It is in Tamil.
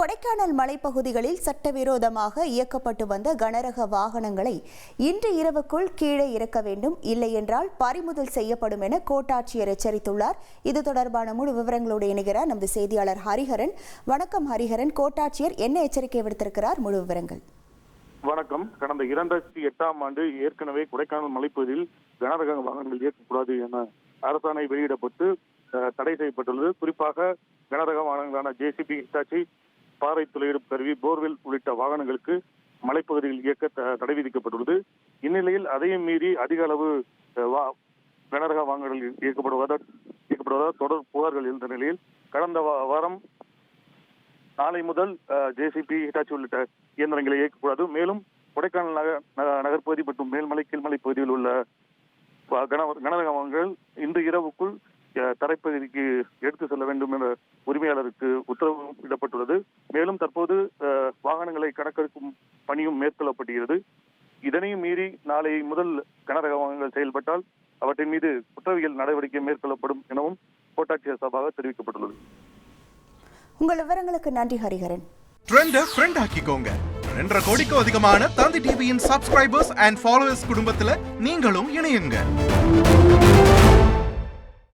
கொடைக்கானல் மலைப்பகுதிகளில் சட்டவிரோதமாக இயக்கப்பட்டு வந்த கனரக வாகனங்களை இன்று இரவுக்குள் கீழே இறக்க வேண்டும். இல்லை என்றால் பறிமுதல் செய்யப்படும் என கோட்டாட்சியர் எச்சரித்துள்ளார். இது தொடர்பான முழு விவரங்களோடு இணைகிறார் நமது செய்தியாளர் ஹரிஹரன். வணக்கம் ஹரிஹரன். கோட்டாட்சியர் என்ன எச்சரிக்கை விடுத்திருக்கிறார்? முழு விவரங்கள். வணக்கம். கடந்த இரண்டாயிரத்தி எட்டாம் ஆண்டு ஏற்கனவே கொடைக்கானல் மலைப்பகுதியில் கனரக வாகனங்கள் இயக்கக்கூடாது என அரசாணை வெளியிடப்பட்டு அஹ், தடை செய்யப்பட்டுள்ளது. குறிப்பாக கனரக வாகனங்களான ஜேசிபி ஹிட்டாச்சி பாறை துளையிடும் கருவி போர்வெல் உள்ளிட்ட வாகனங்களுக்கு மலைப்பகுதியில் இயக்க த- தடை விதிக்கப்பட்டுள்ளது. இந்நிலையில் அதையும் மீறி அதிக அளவு வா- கனரக வாகனங்கள் இயக்கப்படுவதால் இயக்கப்படுவதால் தொடர் புகார்கள் இருந்த நிலையில் கடந்த வாரம் நாளை முதல் ஜேசிபி ஹிட்டாச்சி உள்ளிட்ட இயந்திரங்களை இயக்கக்கூடாது. மேலும் கொடைக்கானல் நகர் நகர்ப்பகுதி மற்றும் மேல்மலை கீழ்மலை பகுதியில் உள்ள கன- கனரக வாகனங்கள் இன்று இரவுக்குள் தரைப்பகுதிக்கு எடுத்து செல்ல வேண்டும் என்ற உரிமையாளருக்கு உத்தரவு இடப்பட்டுள்ளது. மேலும் தற்போது வாகனங்களை கணக்கெடுக்கும் பணியும் மேற்கொள்ளப்படுகிறது இதனையும் மீறி நாளை முதல் கனரக வாகனங்கள் செயல்பட்டால் அவற்றின் மீது குற்றவியல் நடவடிக்கை மேற்கொள்ளப்படும் எனவும் கோட்டாட்சியர் சபாக தெரிவிக்கப்பட்டுள்ளது. உங்கள் விவரங்களுக்கு நன்றி ஹரிஹரன். ட்ரெண்ட ஃப்ரெண்ட் ஆக்கிக்கோங்க. ரெண்டரை கோடிக்கும் அதிகமான தந்தி டிவியின் சப்ஸ்கிரைபர்ஸ் அண்ட் ஃபாலோவர்ஸ் குடும்பத்துல நீங்களும் இணையுங்க.